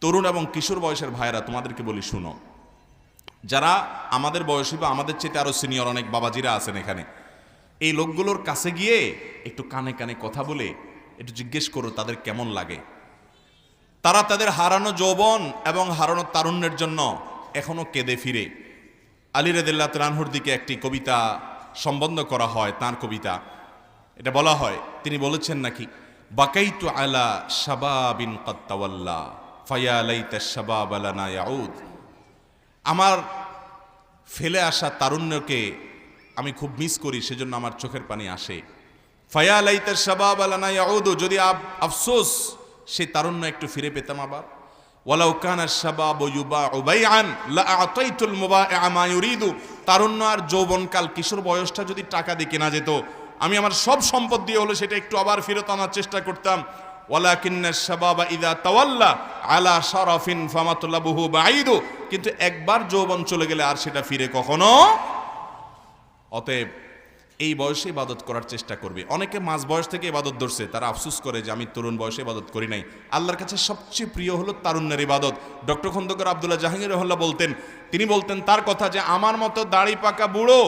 তরুণ এবং কিশোর বয়সের ভাইয়েরা, তোমাদেরকে বলি, শুনো। যারা আমাদের বয়সী বা আমাদের চেয়ে আরও সিনিয়র অনেক বাবাজিরা আছেন এখানে, এই লোকগুলোর কাছে গিয়ে একটু কানে কানে কথা বলে একটু জিজ্ঞেস করো, তাদের কেমন লাগে? তারা তাদের হারানো যৌবন এবং হারানো তারুণ্যের জন্য এখনও কেঁদে ফিরে। আলী রেদুল্লাহ রানহুর দিকে একটি কবিতা সম্বন্ধ করা হয়, তার কবিতা। এটা বলা হয়, তিনি বলেছেন নাকি, বাকাইতু আলা শাবাবিন কত্তাওয়াল্লা ফায়া লাইতা শাবাব আলানা ইয়াউদ। আমার ফেলে আসা তারুণ্যকে আমি খুব মিস করি, সেজন্য আমার চোখের পানি আসে। ফায়া লাইতা শাবাব আলানা ইয়াউদ, যদি আফসোস সে তারুণ্য একটু ফিরে পেতাম আবার। ওয়ালাউ কানা শাবাব ইউবা উবাইআন লা আতাইতুল মুবাইআ মা ইউরিদু। তারুণ্য আর যৌবনকাল, কিশোর বয়সটা যদি টাকা দিয়ে কেনা যেত, আমি আমার সব সম্পদ দিয়ে হলো সেটা একটু আবার ফেরত আনার চেষ্টা করতাম। ওয়ালাকিন্না শাবাবা ইদা তাওয়াল্লা আলা শারাফিন ফামাতুল্লাবুহু বাঈদু। কিন্তু একবার যৌবন চলে গেলে আর সেটা ফিরে কখনো? অতএব এই বয়সে ইবাদত করার চেষ্টা করবে। অনেকে মাঝ বয়স থেকে ইবাদত ধরছে, তারা আফসুস করে যে আমি তরুণ বয়সে ইবাদত করি নাই। আল্লাহর কাছে সবচেয়ে প্রিয় হলো তারুণ্যের ইবাদত। ডক্টর খন্দকার আবদুল্লাহ জাহাঙ্গীর রহল্লা বলতেন, তিনি বলতেন, তার কথা যে আমার মতো দাড়ি পাকা বুড়ো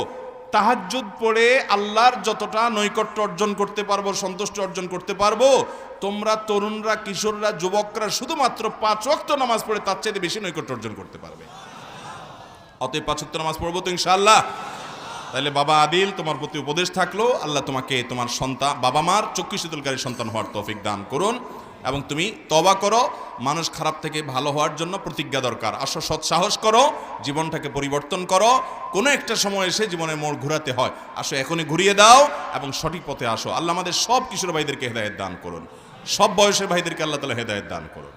তাহাজ্জুদ পড়ে আল্লাহর যতটা নৈকট্য অর্জন করতে পারব, সন্তুষ্ট অর্জন করতে পারব, তোমরা তরুণরা, কিশোররা, যুবকরা শুধুমাত্র পাঁচ ওয়াক্ত নামাজ পড়ে তার চাইতে বেশি নৈকট্য অর্জন করতে পারবে। অতএব পাঁচ ওয়াক্ত নামাজ পড়ব তো ইনশাআল্লাহ। তাহলে বাবা আদিল, তোমার প্রতি উপদেশ থাকল, আল্লাহ তোমাকে তোমার সন্তান বাবা মার চক্ষু শীতলকারী সন্তান হওয়ার তৌফিক দান করুন এবং তুমি তবা করো। মানুষ খারাপ থেকে ভালো হওয়ার জন্য প্রতিজ্ঞা দরকার। আসো সৎ সাহস করো, জীবনটাকে পরিবর্তন করো। কোনো একটা সময় এসে জীবনের মোড় ঘোরাতে হয়। আসো, এখনই ঘুরিয়ে দাও এবং সঠিক পথে আসো। আল্লাহ আমাদের সব কিশোর ভাইদেরকে হেদায়ত দান করুন। সব বয়সের ভাইদেরকে আল্লাহ তালা হেদায়ত দান করুন।